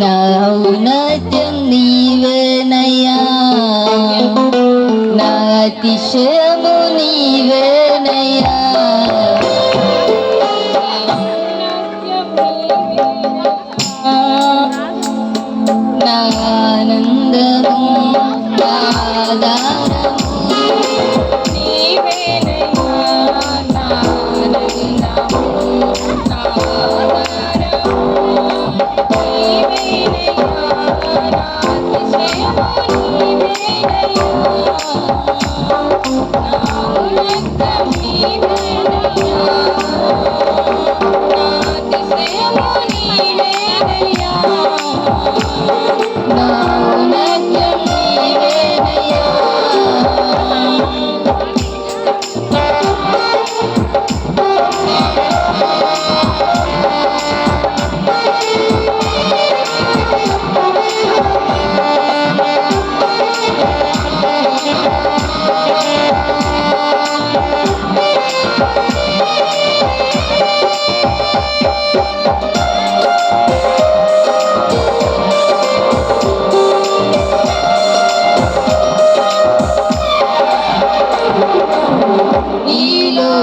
నా ఔన్నత్యం నీవేనయ్యా నా అతిశయ